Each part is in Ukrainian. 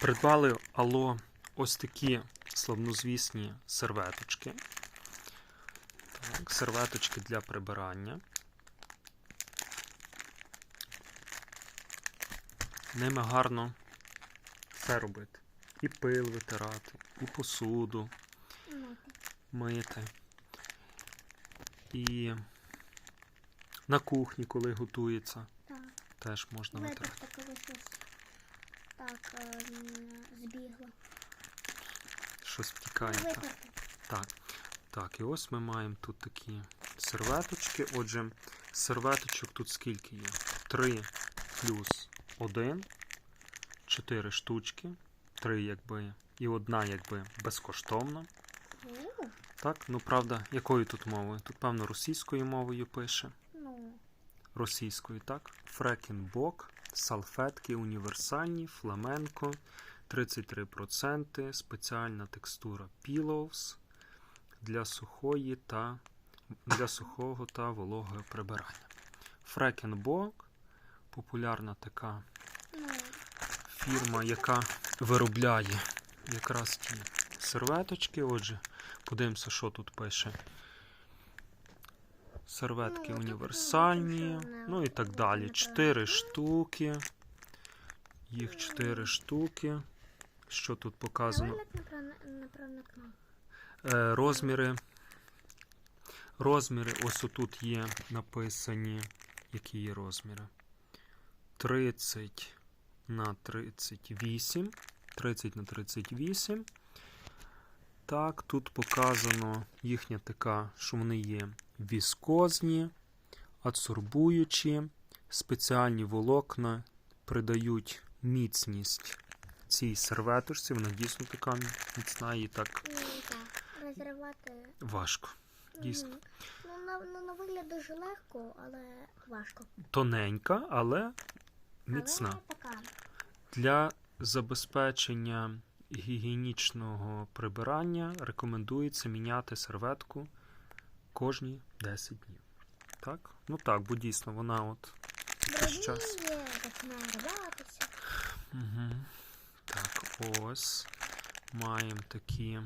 Придбали Ало ось такі славнозвісні серветочки. Так, серветочки для прибирання. Ними гарно все робити. І пил витирати, і посуду Ну, мити. І на кухні, коли готується, теж можна Ми витирати. Так ем, збігло. Щось втікає. Так. Так. Так, і ось ми маємо тут такі серветочки. Отже, серветочок тут скільки є? 3 плюс 1, 4 штучки, 3 якби, і одна якби безкоштовно. Так, ну правда, якою тут мовою? Тут, певно, російською мовою пише. Російською, так? Фрекінбок, салфетки універсальні, фламенко, 33%, спеціальна текстура Pillows для сухої та для сухого та вологого прибирання. Фрекенбок популярна така фірма, яка виробляє якраз ті серветочки. Отже, подивимося, що тут пише. Серветки Ну, універсальні, ну і так далі. Чотири штуки. Їх чотири штуки. Що тут показано? Е, розміри. Розміри, ось отут є написані. Які є розміри? 30 на 38. 30 на 38. Так, тут показано їхня така, що вони є віскозні, адсорбуючі, спеціальні волокна придають міцність цій серветочці. Вона дійсно така міцна і так. Розривати. важко. Дійсно. Ну, на, ну, на вигляд дуже легко, але важко. Тоненька, але міцна. Але така. Для забезпечення гігієнічного прибирання рекомендується міняти серветку кожні 10 днів. Так? Ну так, бо дійсно вона от якийсь час. Угу. Так, ось маємо такі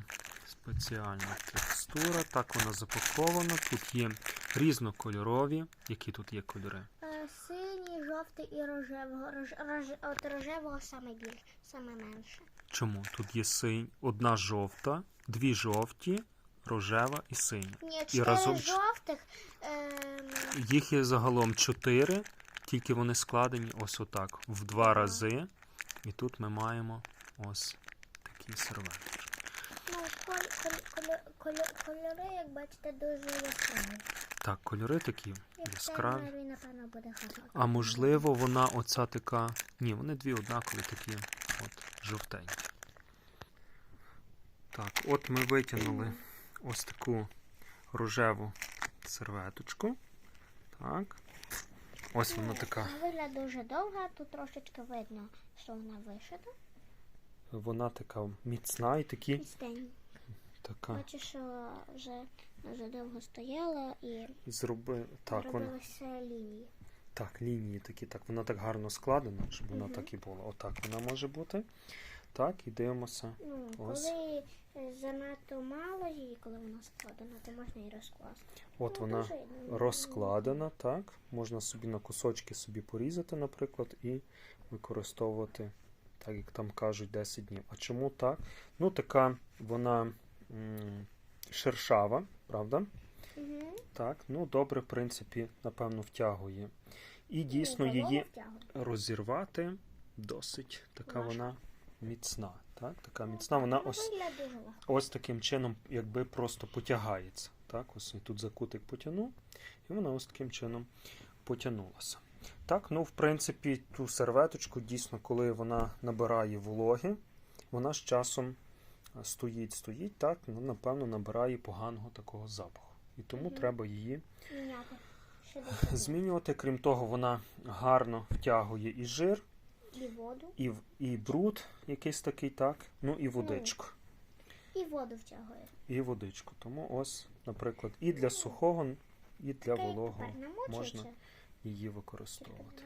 спеціальна текстура. Так вона запакована. Тут є різнокольорові. Які тут є кольори? Е, Синій, жовтий і рожевого. Рож, рож, от рожевого саме більше, саме менше. Чому? Тут є синь, одна жовта, дві жовті, рожева і синя. Ні, чотири разом ч- жовтих. Ем, Їх є загалом чотири, тільки вони складені ось отак, в два Ага. рази. І тут ми маємо ось такі серветки. ну, коль, коль, коль, коль, кольори, як бачите, дуже яскраві. Так, кольори такі Як яскраві. темний, напевно, буде гарно. А можливо, вона оця така. Ні, вони дві однакові такі жовтенькі. Так, от ми витягнули ось таку рожеву серветочку. Так. Ось вона така. На вигляд дуже довга, тут трошечки видно, що вона вишита. Вона така міцна і такі. Пістень. Така. Бачу, що вже дуже довго стояла і Зроби. Так, вона. лінії. Так, лінії такі, так, вона так гарно складена, щоб вона Мгм. так і була. Отак вона може бути. Так, і дивимося. Ну, Ось. коли е, занадто мало її, коли вона складена, то можна і розкласти. От Ну, вона дуже, ну, розкладена, так. Можна собі на кусочки собі порізати, наприклад, і використовувати, так як там кажуть, 10 днів. А чому так? Ну, така вона м, шершава, правда? Так, ну добре, в принципі, напевно, втягує. І дійсно Ну, її розірвати досить така Важко. вона міцна. Так, така міцна, вона ось, дуже легко. ось таким чином, якби просто потягається. Так, ось я тут за кутик потягнув, і вона ось таким чином потягнулася. Так, ну в принципі, ту серветочку дійсно, коли вона набирає вологи, вона з часом стоїть, стоїть, так, ну напевно набирає поганого такого запаху. І тому треба її. Змінювати. Крім того, вона гарно втягує і жир, і воду, і, і бруд якийсь такий, так, ну і водичку. і воду втягує. І водичку. Тому ось, наприклад, і для сухого, і для вологого можна її використовувати.